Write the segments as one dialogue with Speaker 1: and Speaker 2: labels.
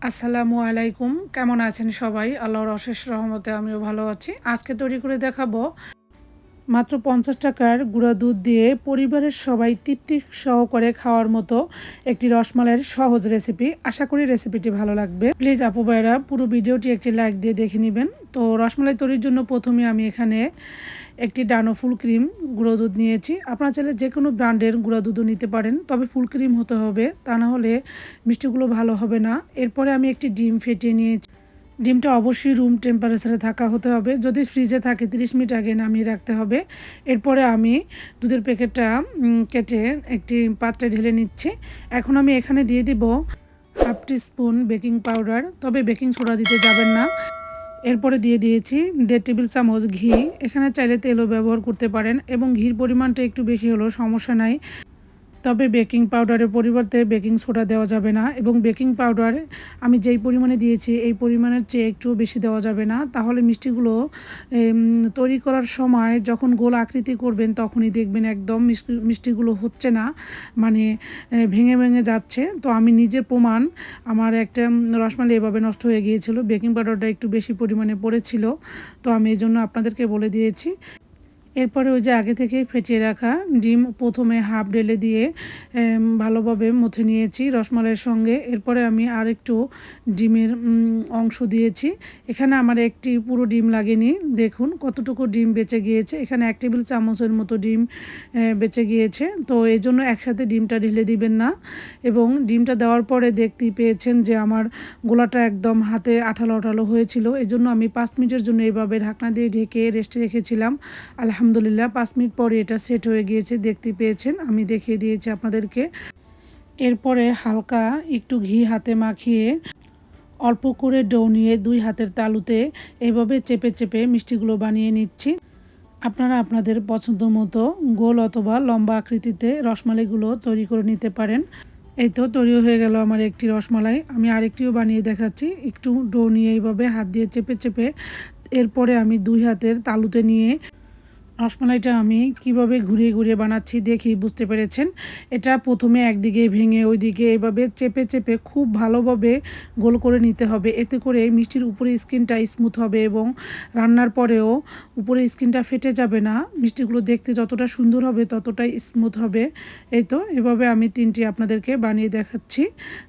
Speaker 1: আসসালামু আলাইকুম। কেমন আছেন সবাই? আল্লাহর অশেষ রহমতে আমিও ভালো আছি। আজকে তৈরি করে দেখাবো মাত্র পঞ্চাশ টাকার গুঁড়া দুধ দিয়ে পরিবারের সবাই তৃপ্তি সহকারে খাওয়ার মতো একটি রসমালাইয়ের সহজ রেসিপি। আশা করি রেসিপিটি ভালো লাগবে। প্লিজ আপু ভাইরা পুরো ভিডিওটি একটি লাইক দিয়ে দেখে নেবেন। তো রসমালাই তৈরির জন্য প্রথমে আমি এখানে একটি ডানো ফুল ক্রিম গুঁড়ো দুধ নিয়েছি। আপনারা চাইলে যে কোনো ব্র্যান্ডের গুঁড়া দুধও নিতে পারেন, তবে ফুল ক্রিম হতে হবে, তা না হলে মিষ্টিগুলো ভালো হবে না। এরপরে আমি একটি ডিম ফেটিয়ে নিয়েছি। ডিমটা অবশ্যই রুম টেম্পারেচারে থাকা হতে হবে। যদি ফ্রিজে থাকে, তিরিশ মিনিট আগে নামিয়ে রাখতে হবে। এরপরে আমি দুধের প্যাকেটটা কেটে একটি পাত্রে ঢেলে নিচ্ছি। এখন আমি এখানে দিয়ে দিব হাফ স্পুন বেকিং পাউডার তবে বেকিং সোডা দিতে যাবেন না। এরপরে দিয়ে দিয়েছি দেড় টেবিল চামচ ঘি। এখানে চাইলে তেলও ব্যবহার করতে পারেন এবং ঘির পরিমাণটা একটু বেশি হলেও সমস্যা নাই। তবে বেকিং পাউডারের পরিবর্তে বেকিং সোডা দেওয়া যাবে না এবং বেকিং পাউডার আমি যেই পরিমাণে দিয়েছি, এই পরিমাণের চেয়ে একটু বেশি দেওয়া যাবে না। তাহলে মিষ্টিগুলো তৈরি করার সময় যখন গোল আকৃতি করবেন তখনই দেখবেন একদম মিষ্টিগুলো হচ্ছে না মানে ভেঙে ভেঙে যাচ্ছে। তো আমি নিজে প্রমাণ, আমার একটা রসমালাই এভাবে নষ্ট হয়ে গিয়েছিল, বেকিং পাউডারটা একটু বেশি পরিমাণে পড়েছিল, তো আমি এই জন্য আপনাদেরকে বলে দিয়েছি। এরপরে ওই যে আগে থেকেই ফেটিয়ে রাখা ডিম প্রথমে হাফ ঢেলে দিয়ে ভালোভাবে মথে নিয়েছি রসমালাইয়ের সঙ্গে। এরপরে আমি আর একটু ডিমের অংশ দিয়েছি। এখানে আমার একটি পুরো ডিম লাগেনি। দেখুন কতটুকু ডিম বেঁচে গিয়েছে। এখানে এক টেবিল চামচের মতো ডিম বেঁচে গিয়েছে। তো এই জন্য একসাথে ডিমটা ঢেলে দিবেন না। এবং ডিমটা দেওয়ার পরে দেখতেই পেয়েছেন যে আমার গোলাটা একদম হাতে আঠালো আঠালো হয়েছিল। এই জন্য আমি পাঁচ মিনিটের জন্য এইভাবে ঢাকনা দিয়ে ঢেকে রেস্টে রেখেছিলাম। আলহামদুলিল্লাহ। আলহামদুলিল্লাহ, পাঁচ মিনিট পরে এটা সেট হয়ে গিয়েছে, দেখতে পেয়েছেন। আমি দেখিয়ে দিয়েছি আপনাদেরকে। এরপরে হালকা একটু ঘি হাতে মাখিয়ে অল্প করে ডো নিয়ে দুই হাতের তালুতে এভাবে চেপে চেপে মিষ্টিগুলো বানিয়ে নিচ্ছি। আপনারা আপনাদের পছন্দ মতো গোল অথবা লম্বা আকৃতিতে রসমালাইগুলো তৈরি করে নিতে পারেন। এই তো তৈরি হয়ে গেল আমার একটি রসমালাই। আমি আরেকটিও বানিয়ে দেখাচ্ছি। একটু ডো নিয়ে এইভাবে হাত দিয়ে চেপে চেপে এরপরে আমি দুই হাতের তালুতে নিয়ে রসমালাইটা আমি কীভাবে ঘুরিয়ে ঘুরিয়ে বানাচ্ছি দেখেই বুঝতে পেরেছেন। এটা প্রথমে একদিকে ভেঙে ওইদিকে এভাবে চেপে চেপে খুব ভালোভাবে গোল করে নিতে হবে। এতে করে মিষ্টির উপরে স্কিনটা স্মুথ হবে এবং রান্নার পরেও উপরে স্কিনটা ফেটে যাবে না। মিষ্টিগুলো দেখতে যতটা সুন্দর হবে ততটাই স্মুথ হবে। এই তো, এভাবে আমি তিনটি আপনাদেরকে বানিয়ে দেখাচ্ছি।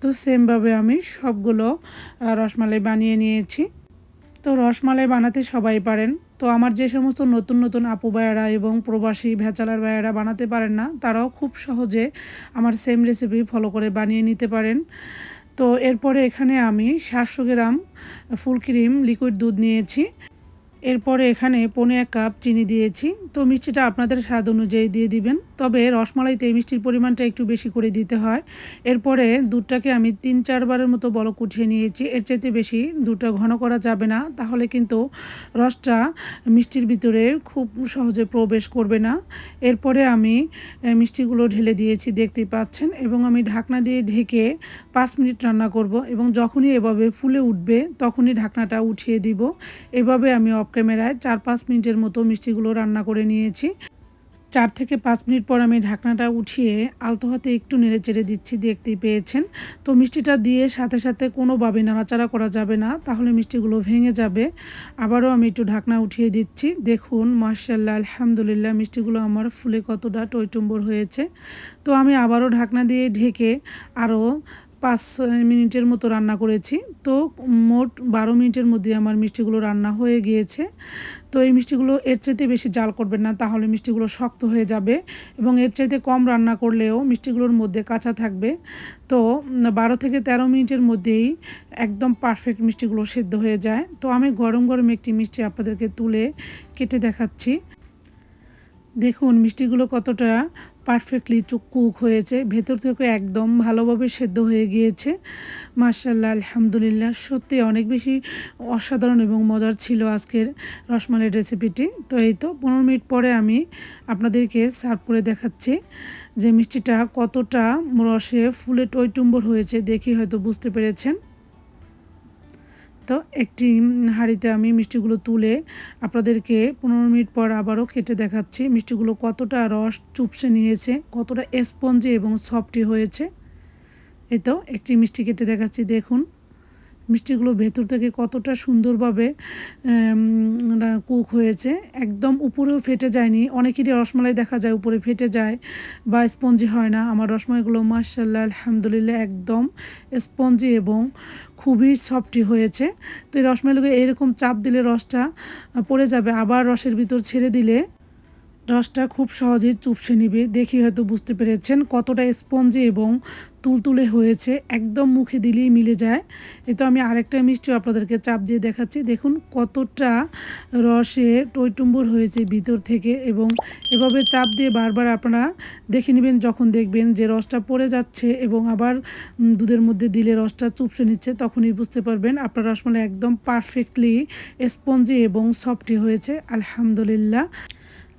Speaker 1: তো সেমভাবে আমি সবগুলো রসমালাই বানিয়ে নিয়েছি। তো রসমালাই বানাতে সবাই পারেন। তো আমার যে সমস্ত নতুন নতুন আপু ভাইয়ারা এবং প্রবাসী ভেচালার ভাইয়ারা বানাতে পারেন না, তারাও খুব সহজে আমার সেম রেসিপি ফলো করে বানিয়ে নিতে পারেন। তো এরপরে এখানে আমি সাতশো গ্রাম ফুল ক্রিম লিকুইড দুধ নিয়েছি। এরপরে এখানে পনে এক কাপ চিনি দিয়েছি। তো মিষ্টিটা আপনাদের স্বাদ অনুযায়ী দিয়ে দিবেন। তবে রসমালাইতে মিষ্টির পরিমাণটা একটু বেশি করে দিতে হয়। এরপরে দুধটাকে আমি তিন চারবারের মতো বলক উঠিয়ে নিয়েছি। এর চাইতে বেশি দুধটা ঘন করা যাবে না। তাহলে কিন্তু রসটা মিষ্টির ভিতরে খুব সহজে প্রবেশ করবে না। এরপরে আমি মিষ্টিগুলো ঢেলে দিয়েছি, দেখতেই পাচ্ছেন। এবং আমি ঢাকনা দিয়ে ঢেকে পাঁচ মিনিট রান্না করব। এবং যখনই এভাবে ফুলে উঠবে, তখনই ঢাকনাটা উঠিয়ে দিব। এভাবে আমি অফ ক্যামেরায় চার পাঁচ মিনিটের মতো মিষ্টিগুলো রান্না করে নিয়েছি। চার থেকে পাঁচ মিনিট পর আমি ঢাকনাটা উঠিয়ে আলতো হাতে একটু নেড়ে চেড়ে দিচ্ছি, দেখতেই পেয়েছেন। তো মিষ্টিটা দিয়ে সাথে সাথে কোনোভাবে নাড়াচাড়া করা যাবে না, তাহলে মিষ্টিগুলো ভেঙে যাবে। আবারও আমি একটু ঢাকনা উঠিয়ে দিচ্ছি। দেখুন মার্শাল্লাহ আলহামদুলিল্লাহ, মিষ্টিগুলো আমার ফুলে কতটা টইটুম্বর হয়েছে। তো আমি আবারও ঢাকনা দিয়ে ঢেকে আরও পাঁচ মিনিটের মতো রান্না করেছি। তো মোট বারো মিনিটের মধ্যে আমার মিষ্টিগুলো রান্না হয়ে গিয়েছে। তো এই মিষ্টিগুলো এর চাইতে বেশি জাল করবেন না, তাহলে মিষ্টিগুলো শক্ত হয়ে যাবে এবং এর চাইতে কম রান্না করলেও মিষ্টিগুলোর মধ্যে কাঁচা থাকবে। তো বারো থেকে তেরো মিনিটের মধ্যেই একদম পারফেক্ট মিষ্টিগুলো সেদ্ধ হয়ে যায়। তো আমি গরম গরম একটি মিষ্টি আপনাদেরকে তুলে কেটে দেখাচ্ছি। দেখুন, মিষ্টিগুলো কতটা পারফেক্টলি কুক হয়েছে। ভেতর থেকে একদম ভালোভাবে সেদ্ধ হয়ে গিয়েছে। মার্শাল্লাহ আলহামদুলিল্লাহ। সত্যি অনেক বেশি অসাধারণ এবং মজার ছিল আজকের রসমালাইয়ের রেসিপিটি তো এই তো, পনেরো মিনিট পরে আমি আপনাদেরকে সার্ভ করে দেখাচ্ছি যে মিষ্টিটা কতটা রসে ফুলে টইটুম্বর হয়েছে, দেখি হয়তো বুঝতে পেরেছেন। তো একটি হাঁড়িতে আমি মিষ্টিগুলো তুলে আপনাদেরকে পনেরো মিনিট পর আবারও কেটে দেখাচ্ছি মিষ্টিগুলো কতটা রস চুপসে নিয়েছে, কতটা স্পঞ্জে এবং সফটি হয়েছে। তো একটি মিষ্টি কেটে দেখাচ্ছি, দেখুন। মিষ্টিগুলো ভেতর থেকে কতটা সুন্দরভাবে কুক হয়েছে। একদম উপরেও ফেটে যায়নি। অনেকেরই রসমালাই দেখা যায়, উপরে ফেটে যায় বা স্পঞ্জি হয় না। আমার রসমালাইগুলো মার্শাল্লাহ আলহামদুলিল্লাহ, একদম স্পঞ্জি এবং খুবই সফটি হয়েছে। তো এই রসমালাইগুলো এরকম চাপ দিলে রসটা পড়ে যাবে। আবার রসের ভিতর ছেড়ে দিলে রসটা খুব সহজেই চুপসে নিবে। দেখি হয়তো বুঝতে পেরেছেন কতটা স্পঞ্জি এবং তুলতুলে হয়েছে। একদম মুখে দিলেই মিলে যায়। এ তো আমি আরেকটা মিষ্টিও আপনাদেরকে চাপ দিয়ে দেখাচ্ছি। দেখুন কতটা রসে টইটুম্বুর হয়েছে ভিতর থেকে এবং এভাবে চাপ দিয়ে বারবার আপনারা দেখে নেবেন যখন দেখবেন যে রসটা পড়ে যাচ্ছে এবং আবার দুধের মধ্যে দিলে রসটা চুপসে নিচ্ছে তখনই বুঝতে পারবেন আপনার রসমালাই একদম পারফেক্টলি স্পঞ্জি এবং সফটি হয়েছে। আলহামদুলিল্লাহ।